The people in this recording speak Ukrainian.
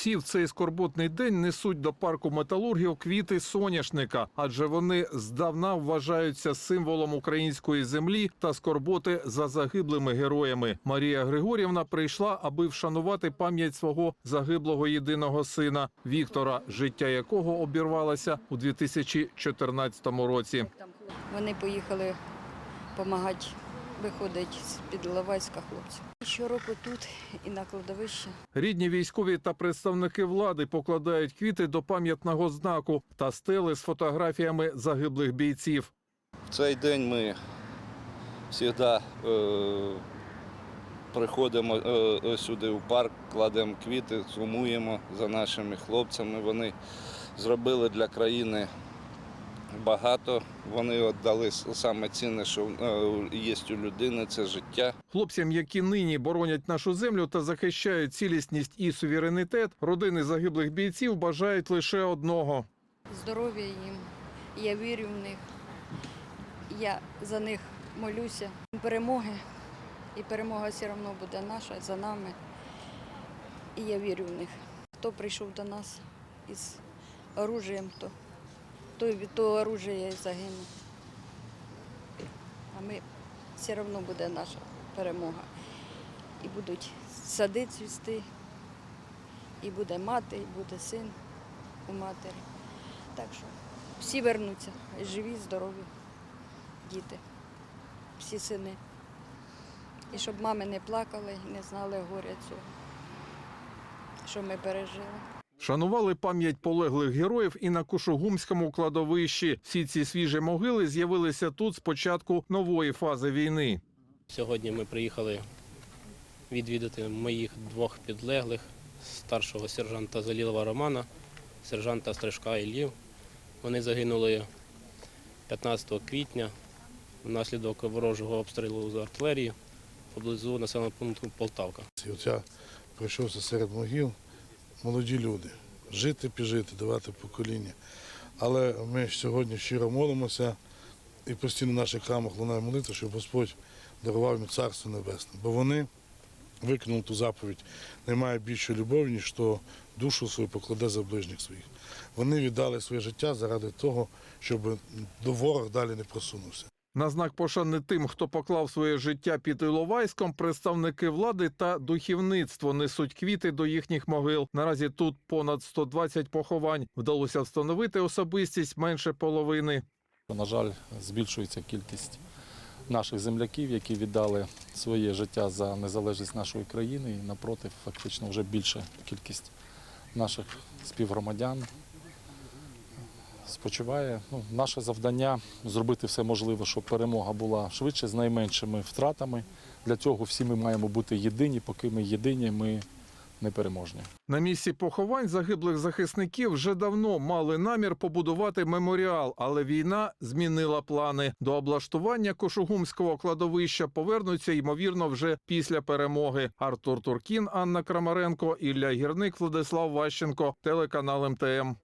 Всі в цей скорботний день несуть до парку металургів квіти соняшника, адже вони здавна вважаються символом української землі та скорботи за загиблими героями. Марія Григорівна прийшла, аби вшанувати пам'ять свого загиблого єдиного сина Віктора, життя якого обірвалося у 2014 році. Вони поїхали допомагати виходить з-під Лавайська хлопців. Щороку тут і на кладовище. Рідні військові та представники влади покладають квіти до пам'ятного знаку та стели з фотографіями загиблих бійців. В цей день ми завжди е, приходимо е, е, сюди у парк, кладемо квіти, сумуємо за нашими хлопцями. Вони зробили для країни багато. Вони віддали саме цінне, що е, є у людини, це життя. Хлопцям, які нині боронять нашу землю та захищають цілісність і суверенітет, родини загиблих бійців бажають лише одного. Здоров'я їм. Я вірю в них. Я за них молюся. Перемоги. І перемога все одно буде наша за нами. І я вірю в них. Хто прийшов до нас із оружієм, то той від того і загинув. А ми все одно буде наша перемога. І будуть сади цвісти, і буде мати, і буде син у матері. Так що всі вернуться, живі, здорові діти, всі сини. І щоб мами не плакали не знали горя цього, що ми пережили. Шанували пам'ять полеглих героїв і на Кушугумському кладовищі. Всі ці свіжі могили з'явилися тут з початку нової фази війни. Сьогодні ми приїхали відвідати моїх двох підлеглих, старшого сержанта Залілова Романа, сержанта Стрижка Іллів. Вони загинули 15 квітня внаслідок ворожого обстрілу з артилерії поблизу населеного пункту Полтавка. Я пройшовся серед могил, молоді люди, жити, піжити, давати покоління. Але ми сьогодні щиро молимося і постійно в наших храмах лунає молитва, щоб Господь дарував їм Царство Небесне. Бо вони виконали ту заповідь, немає більше любові, ніж то душу свою покладе за ближніх своїх. Вони віддали своє життя заради того, щоб до ворог далі не просунувся. На знак пошани тим, хто поклав своє життя під Іловайськом, представники влади та духовництво несуть квіти до їхніх могил. Наразі тут понад 120 поховань. Вдалося встановити особистість менше половини. На жаль, збільшується кількість наших земляків, які віддали своє життя за незалежність нашої країни. І напроти, фактично, вже більша кількість наших співгромадян спочиває. Ну, наше завдання зробити все можливе, щоб перемога була швидше, з найменшими втратами. Для цього всі ми маємо бути єдині. Поки ми єдині, ми непереможні. На місці поховань загиблих захисників вже давно мали намір побудувати меморіал, але війна змінила плани. До облаштування Кошугумського кладовища повернуться ймовірно вже після перемоги. Артур Туркін, Анна Крамаренко, Ілля Гірник, Владислав Ващенко, телеканал МТМ.